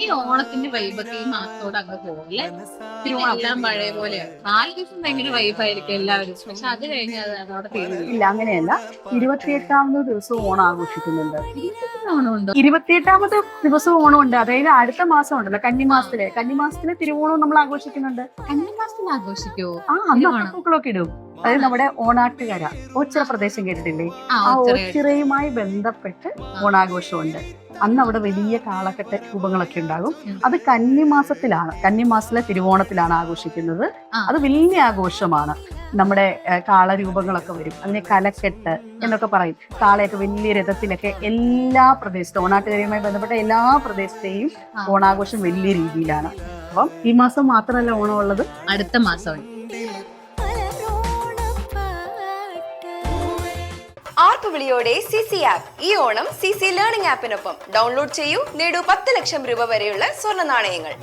ഈ ഓണത്തിന്റെ വൈബൊക്കെ ഈ മാസത്തോടെ അങ്ങ് പോകില്ലേ തിരുവോണം. എല്ലാം പഴയ പോലെയാണ് നാല് ദിവസം ഭയങ്കര വൈബായിരിക്കും എല്ലാവരും. പക്ഷെ അത് കഴിഞ്ഞാൽ അവിടെ ഇല്ല അങ്ങനെയല്ല. ഇരുപത്തിയെട്ടാമത് ദിവസം ഓണം ആഘോഷിക്കുന്നുണ്ട്. ഓണമുണ്ടോ? ഇരുപത്തിയെട്ടാമത്തെ ദിവസം ഓണമുണ്ട്. അതായത് അടുത്ത മാസം ഉണ്ടല്ലോ കന്നിമാസത്തിലെ. കന്നിമാസത്തിലെ തിരുവോണം നമ്മൾ ആഘോഷിക്കുന്നുണ്ട്. കന്നിമാസത്തിൽ ആഘോഷിക്കോ ആ അന്ന്. പൂക്കളൊക്കെ ഇടും. അതായത് നമ്മുടെ ഓണാട്ടുകര ഓച്ചിറ പ്രദേശം കേട്ടിട്ടില്ലേ? ആ ആ ഓച്ചിറയുമായി ബന്ധപ്പെട്ട് ഓണാഘോഷമുണ്ട്. അന്ന് അവിടെ വലിയ കാളക്കെട്ട് രൂപങ്ങളൊക്കെ ഉണ്ടാകും. അത് കന്നിമാസത്തിലാണ്. കന്നിമാസത്തിലെ തിരുവോണത്തിലാണ് ആഘോഷിക്കുന്നത്. അത് വലിയ ആഘോഷമാണ്. നമ്മുടെ കാളരൂപങ്ങളൊക്കെ വരും. അതിനെ കലക്കെട്ട് എന്നൊക്കെ പറയും. കാളയൊക്കെ വലിയ രഥത്തിലൊക്കെ എല്ലാ പ്രദേശത്തും ഓണാട്ടുകരയുമായി ബന്ധപ്പെട്ട എല്ലാ പ്രദേശത്തെയും ഓണാഘോഷം വലിയ രീതിയിലാണ്. അപ്പം ഈ മാസം മാത്രമല്ല ഓണം ഉള്ളത് അടുത്ത മാസം ആർപ്പുവിളിയോടെ സി സി ആപ്പ് ഈ ഓണം സി സി ലേണിംഗ് ആപ്പിനൊപ്പം ഡൗൺലോഡ് ചെയ്യൂ. നേടൂ പത്ത് ലക്ഷം രൂപ വരെയുള്ള സ്വർണ നാണയങ്ങൾ.